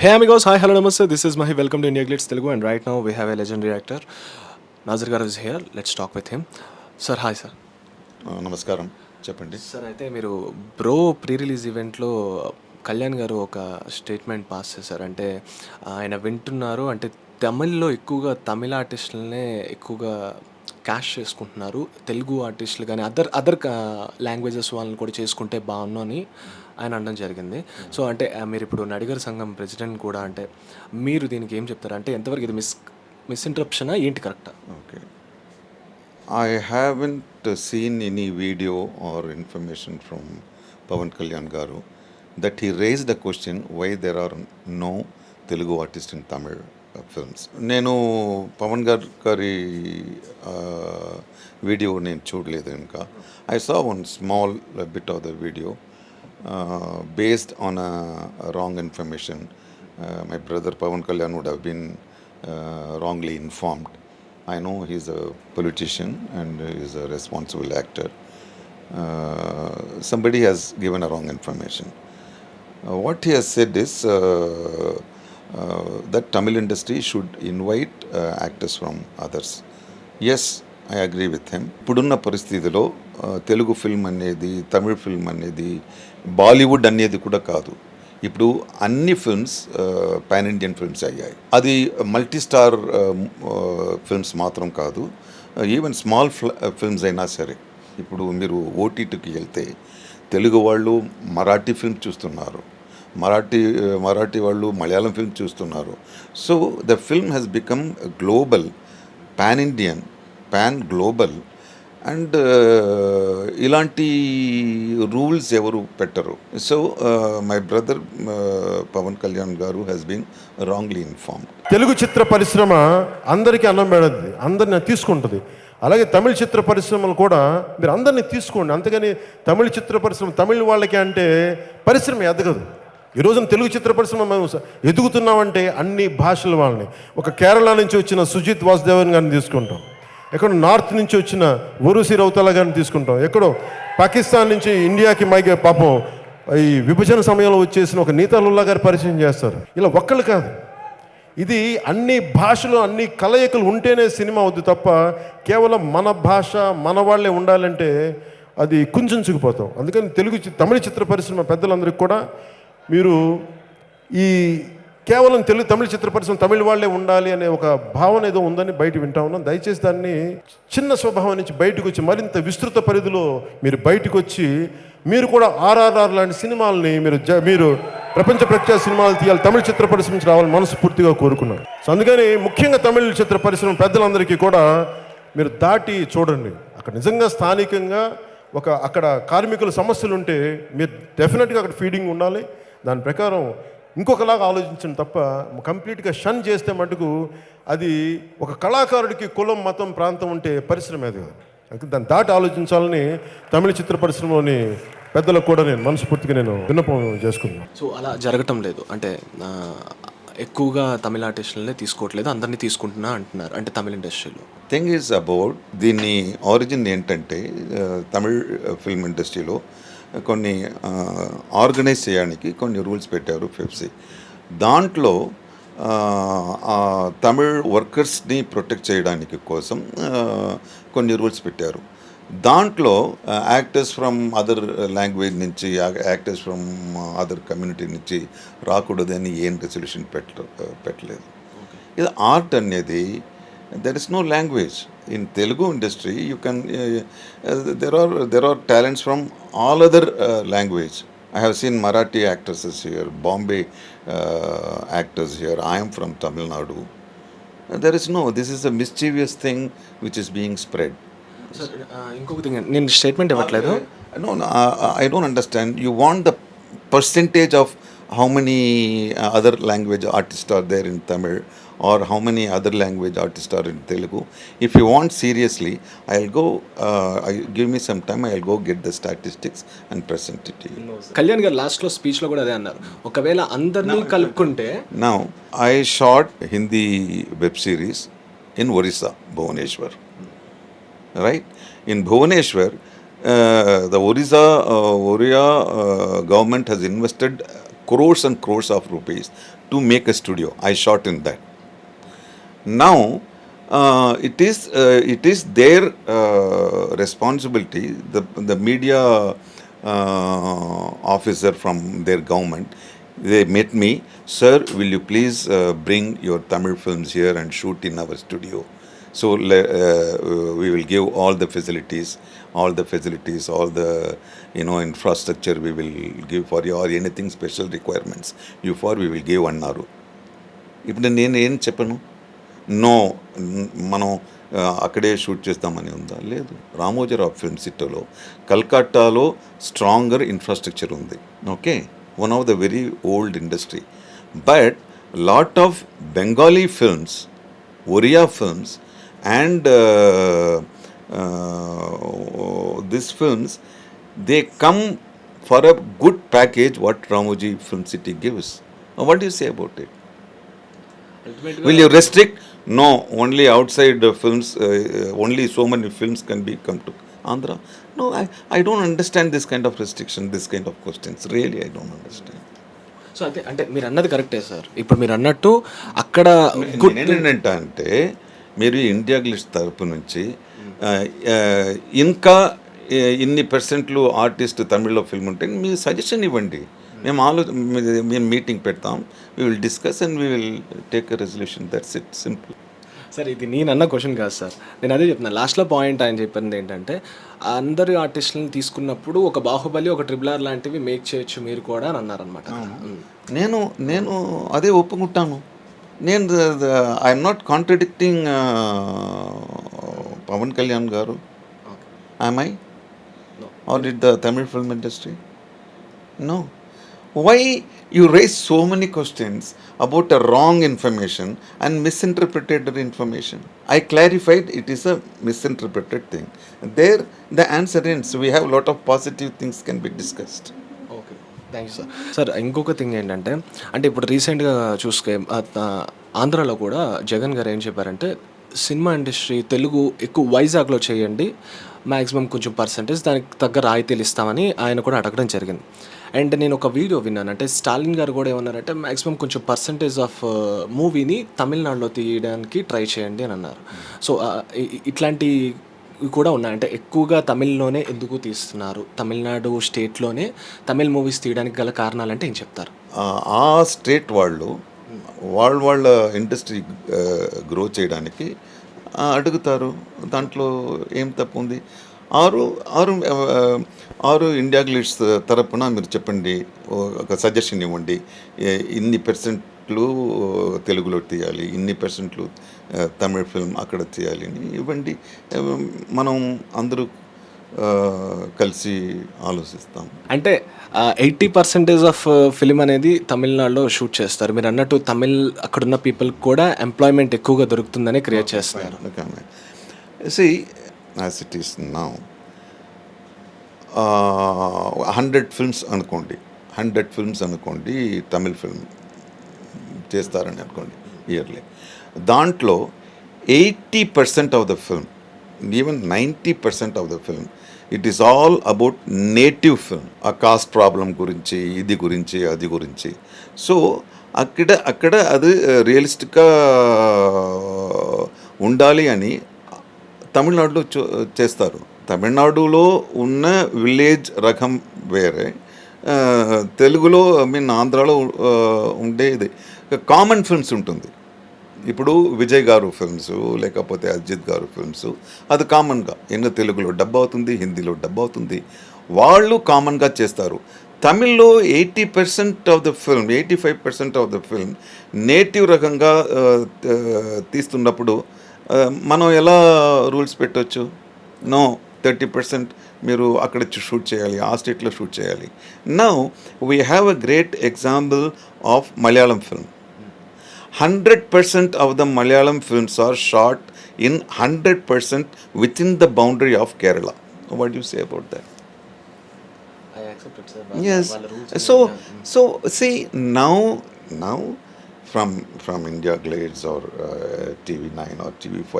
హే amigos hi hello నమస్తే this is my welcome to India Glitz Telugu and right now we have a legendary actor Nassar garu is here let's talk with him sir hi sir నమస్కారం చెప్పండి sir అయితే మీరు Bro pre release ఈవెంట్లో కళ్యాణ్ గారు ఒక statement pass చేశారు. అంటే ఆయన వింటున్నారు. అంటే తమిళ్ళో ఎక్కువగా తమిళ ఆర్టిస్టులనే ఎక్కువగా క్యాష్ చేసుకుంటున్నారు. తెలుగు ఆర్టిస్టులు కానీ అదర్ అదర్ లాంగ్వేజెస్ వాళ్ళని కూడా చేసుకుంటే బాగున్నాను అని ఆయన అనడం జరిగింది. సో అంటే మీరు ఇప్పుడు నడిగర్ సంఘం ప్రెసిడెంట్ కూడా అంటే మీరు దీనికి ఏం చెప్తారు? అంటే ఎంతవరకు ఇది మిస్ మిస్ఇంటరప్షనా ఏంటి కరెక్టా? Okay. I haven't seen any video or information from Pawan Kalyan garu that he raise the question why there are no Telugu artist in Tamil films నేను పవన్ గారి గారి వీడియో నేను చూడలేదు ఇంకా I saw one small bit of the video based on a, a wrong information. Uh, my brother Pavan Kalyan would have been uh, wrongly informed. I know he's a politician and he's a responsible actor. Uh, somebody has given a wrong information. Uh, what he has said is uh, that Tamil industry should invite actors from others yes I agree with him ఇప్పుడున్న పరిస్థితిలో uh, Telugu film అనేది Tamil film అనేది బాలీవుడ్ అనేది కూడా కాదు. ఇప్పుడు అన్ని films pan Indian films అయ్యాయి. అది మల్టీ స్టార్ ఫిల్మ్స్ మాత్రం కాదు. ఈవెన్ స్మాల్ ఫిల్మ్స్ అయినా సరే. ఇప్పుడు మీరు ఓటీటీకి వెళ్తే తెలుగు వాళ్ళు మరాఠీ ఫిల్మ్ చూస్తున్నారు. మరాఠీ మరాఠీ వాళ్ళు మలయాళం ఫిల్మ్ చూస్తున్నారు. So the film has become global pan Indian pan global and ఇలాంటి రూల్స్ ఎవరు పెట్టరు. So my brother Pawan Kalyan garu has been wrongly inform Telugu చిత్ర పరిశ్రమ అందరికీ అన్నం పెడద్ది అందరిని తీసుకుంటుంది. అలాగే తమిళ చిత్ర పరిశ్రమలు కూడా మీరు అందరినీ తీసుకోండి. అంతేగాని తమిళ చిత్ర పరిశ్రమ తమిళ వాళ్ళకి అంటే పరిశ్రమ ఎదగదు. ఈ రోజున తెలుగు చిత్ర పరిశ్రమ మేము ఎదుగుతున్నామంటే అన్ని భాషల వాళ్ళని. ఒక కేరళ నుంచి వచ్చిన సుజిత్ వాసుదేవన్ గారిని తీసుకుంటాం. ఎక్కడో నార్త్ నుంచి వచ్చిన ఒరుసి రౌతల గారిని తీసుకుంటాం. ఎక్కడో పాకిస్తాన్ నుంచి ఇండియాకి మైగే పాపం ఈ విభజన సమయంలో వచ్చేసిన ఒక నీతాలుల్లా గారు పరిచయం చేస్తారు. ఇలా ఒక్కళ్ళు కాదు. ఇది అన్ని భాషలు అన్ని కలయికలు ఉంటేనే సినిమా అవుద్ది తప్ప కేవలం మన భాష మన వాళ్ళే ఉండాలంటే అది కుంచుకుపోతాం అందుకని తెలుగు తమిళ చిత్ర పరిశ్రమ పెద్దలందరికీ కూడా మీరు ఈ కేవలం తెలుగు తమిళ చిత్ర పరిశ్రమ తమిళ వాళ్ళే ఉండాలి అనే ఒక భావన ఏదో ఉందని బయట వింటా ఉన్నాం. దయచేసి దాన్ని చిన్న స్వభావం నుంచి బయటకు వచ్చి మరింత విస్తృత పరిధిలో మీరు బయటకు వచ్చి మీరు కూడా ఆర్ఆర్ఆర్ లాంటి సినిమాలని మీరు జ- మీరు ప్రపంచ ప్రఖ్యాత సినిమాలు తీయాలి తమిళ చిత్ర పరిశ్రమ నుంచి రావాలని మనస్ఫూర్తిగా కోరుకున్నాను. సో అందుకని ముఖ్యంగా తమిళ చిత్ర పరిశ్రమ పెద్దలందరికీ కూడా మీరు దాటి చూడండి. అక్కడ నిజంగా స్థానికంగా ఒక అక్కడ కార్మికుల సమస్యలు ఉంటే మీరు డెఫినెట్గా అక్కడ ఫీడింగ్ ఉండాలి. దాని ప్రకారం ఇంకొకలాగా ఆలోచించండి తప్ప కంప్లీట్గా షన్ చేస్తే మటుకు అది ఒక కళాకారుడికి కులం మతం ప్రాంతం ఉంటే పరిశ్రమ అది కాదు. అందుకే దాన్ని దాటి ఆలోచించాలని తమిళ చిత్ర పరిశ్రమలోని పెద్దలకు కూడా నేను మనస్ఫూర్తిగా నేను విన్నపం చేసుకున్నాను. సో అలా జరగటం లేదు. అంటే ఎక్కువగా తమిళ ఆర్టిస్టులనే తీసుకోవట్లేదు అందరినీ తీసుకుంటున్నా అంటున్నారు అంటే తమిళ ఇండస్ట్రీలో. థింగ్ ఈజ్ అబౌట్ దీన్ని ఆరిజిన్ ఏంటంటే తమిళ్ ఫిల్మ్ ఇండస్ట్రీలో కొన్ని ఆర్గనైజ్ చేయడానికి కొన్ని రూల్స్ పెట్టారు ఫెఫ్సీ. దాంట్లో తమిళ్ వర్కర్స్ని ప్రొటెక్ట్ చేయడానికి కోసం కొన్ని రూల్స్ పెట్టారు. దాంట్లో యాక్టర్స్ ఫ్రమ్ అదర్ లాంగ్వేజ్ నుంచి యాక్టర్స్ ఫ్రమ్ అదర్ కమ్యూనిటీ నుంచి రాకూడదని ఏం రెసల్యూషన్ పెట్ట పెట్టలేదు. ఇది ఆర్ట్ అనేది there is no language in Telugu industry you can there are there are talents from all other language I have seen Marathi actresses here Bombay actors here I'm from Tamil Nadu there is no this is a mischievous thing which is being spread ఇంకొక thing నేను statement ఇవ్వట్లేదు. I don't understand. You want the percentage of how many uh, other language artists are there in Tamil? Or how many other language artists are in Telugu. If you want seriously, I'll go, uh, I, give me some time, I'll go get the statistics and present it to you. Kalyan garu లాస్ట్లో స్పీచ్లో కూడా అదే అన్నారు ఒకవేళ అందరినీ కలుపుకుంటే Now, I shot Hindi web series in Orissa, Bhubaneswar. Right? In Bhubaneswar, uh, the Orissa, uh, Oriya uh, government has invested crores and crores of rupees to make a studio. I shot in that. Now, uh, it is uh, it is their uh, responsibility. The the media uh, officer from their government, they met me, sir. Will you please uh, bring your Tamil films here and shoot in our studio? So le- uh, we will give all the facilities, all the facilities, all the you know infrastructure. We will give for you or anything special requirements. You for we will give అన్నారు ఇప్పుడు నేను ఏం చెప్పను no మనం అక్కడే shoot చేస్తామని ఉందా? లేదు. రామోజీరావు ఫిల్మ్ సిటీలో కల్కట్టాలో స్ట్రాంగర్ ఇన్ఫ్రాస్ట్రక్చర్ ఉంది. Okay? One of the very old industry. But lot of Bengali films Oriya films and this films they come for a good package what Ramoji film city gives. What you say about it Will you restrict? No only outside films only so many films can be come to Andhra no I don't understand this kind of restriction this kind of questions really I don't understand so అంటే అంటే మీరు అన్నది కరెక్టే sir ఇప్పుడు మీరు అన్నట్టు అక్కడ ఏంటంటే అంటే మీరు ఇండియా గ్లిష్ తరపు నుంచి hmm. ఇంకా ఇన్ని పర్సెంట్లు ఆర్టిస్ట్ తమిళ్ళో ఫిల్మ్ ఉంటే మీ సజెషన్ ఇవ్వండి. Hmm. మేము ఆలోచన మేము మీటింగ్ పెడతాం. We will discuss and we will take a resolution that's it simple sir ఇది నేను అన్న క్వశ్చన్ కాదు సార్. నేను అదే చెప్తున్నా. లాస్ట్లో పాయింట్ ఆయన చెప్పింది ఏంటంటే అందరి ఆర్టిస్టులను తీసుకున్నప్పుడు ఒక బాహుబలి ఒక ట్రిబుల్ ఆర్ లాంటివి మేక్ చేయొచ్చు మీరు కూడా అని అన్నారనమాట నేను నేను అదే ఒప్పుకుంటాను. నేను I'm not contradicting Pawan Kalyan garu. I or it the Tamil film industry no why you raise so many questions about a wrong information and misinterpreted information I clarified it is a misinterpreted thing there the answer is we have lot of positive things can be discussed okay thank you sir sir ఇంకొక thing ఏంటంటే అంటే ఇప్పుడు రీసెంట్గా చూసుకే ఆంధ్రాలో కూడా జగన్ గారు ఏం చెప్పారంటే సినిమా ఇండస్ట్రీ తెలుగు ఎక్కువ వైజాగ్లో చేయండి మ్యాక్సిమం కొంచెం పర్సంటేజ్ దానికి తగ్గ రాయితీలు ఇస్తామని ఆయన కూడా అడగడం జరిగింది. అండ్ నేను ఒక వీడియో విన్నాను. అంటే స్టాలిన్ గారు కూడా ఏమన్నారంటే మ్యాక్సిమం కొంచెం పర్సంటేజ్ ఆఫ్ మూవీని తమిళనాడులో తీయడానికి ట్రై చేయండి అని అన్నారు. సో ఇట్లాంటి కూడా ఉన్నాయి. అంటే ఎక్కువగా తమిళ్ళోనే ఎందుకు తీస్తున్నారు? తమిళనాడు స్టేట్లోనే తమిళ్ మూవీస్ తీయడానికి గల కారణాలు అంటే ఏం చెప్తారు? ఆ- స్టేట్ వాళ్ళు వాళ్ళ వాళ్ళ ఇండస్ట్రీ uh, గ్రో చేయడానికి అడుగుతారు. దాంట్లో ఏం తప్పు ఉంది? ఆరు ఆరు ఆరు ఇండియా గ్లిడ్స్ తరపున మీరు చెప్పండి ఒక సజెషన్ ఇవ్వండి. ఇన్ని పర్సెంట్లు తెలుగులో తీయాలి ఇన్ని పర్సెంట్లు తమిళ ఫిల్మ్ అక్కడ తీయాలి అని ఇవ్వండి. మనం అందరూ కలిసి ఆలోచిస్తాం. అంటే ఎయిటీ పర్సెంటేజ్ ఆఫ్ ఫిలిం అనేది తమిళనాడులో షూట్ చేస్తారు. మీరు అన్నట్టు తమిళ్ అక్కడున్న పీపుల్కి కూడా ఎంప్లాయ్మెంట్ ఎక్కువగా దొరుకుతుందని క్రియేట్ చేస్తున్నారు. See, as it is now, uh, hundred films అనుకోండి. హండ్రెడ్ ఫిల్మ్స్ అనుకోండి తమిళ్ ఫిల్మ్ చేస్తారని అనుకోండి ఇయర్లీ దాంట్లో eighty percent of the film even ninety percent of the film it is all about native film ఆ caste problem గురించి ఇది గురించి అది గురించి. సో అక్కడ అక్కడ అది uh, రియలిస్టిక్గా uh, ఉండాలి అని తమిళనాడులో చూ- చేస్తారు. తమిళనాడులో ఉన్న విలేజ్ రకం వేరే. తెలుగులో ఐ మీన్ ఆంధ్రాలో ఉండేది కామన్ ఫిల్మ్స్ ఉంటుంది. ఇప్పుడు విజయ్ గారు ఫిల్మ్స్ లేకపోతే అజిత్ గారు ఫిల్మ్స్ అది కామన్గా. ఎన్నో తెలుగులో డబ్ అవుతుంది హిందీలో డబ్ అవుతుంది. వాళ్ళు కామన్గా చేస్తారు. తమిళ్ళో eighty percent of the film eighty five percent of the film native రకంగా తీస్తున్నప్పుడు మనం ఎలా రూల్స్ పెట్టొచ్చు? నో థర్టీ పర్సెంట్ మీరు అక్కడ షూట్ చేయాలి ఆ స్టేట్లో షూట్ చేయాలి. Now we have a great example of Malayalam film. Hundred percent of the Malayalam films are shot in hundred percent within the boundary of Kerala. What you say about that yes. so so see now now from from india glades or uh, tv9 or tv5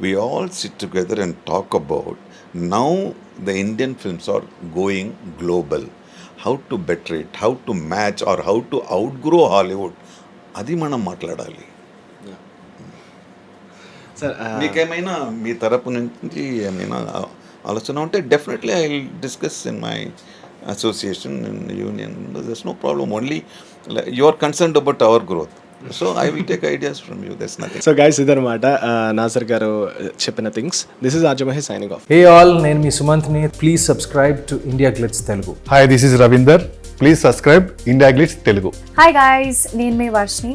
we all sit together and talk about now the indian films are going global to better it how to match or how to outgrow Hollywood అది మనం మాట్లాడాలి sir మీకేమైనా మీ తరపు నుంచి ఏమైనా ఆలోచన ఉంటే definitely I discuss in my association in union that's no problem only you are concerned about our growth so I will take ideas from you that's nothing so guys ఇదనమాట నాసర్ గారు చెప్పిన థింగ్స్ దిస్ ఇస్ ఆర్జమహే signing off hey all నేను మీ సుమంత్ని. Please subscribe to India Glitz Telugu hi this is Ravinder please subscribe India Glitz Telugu hi guys నేను మీ Varshini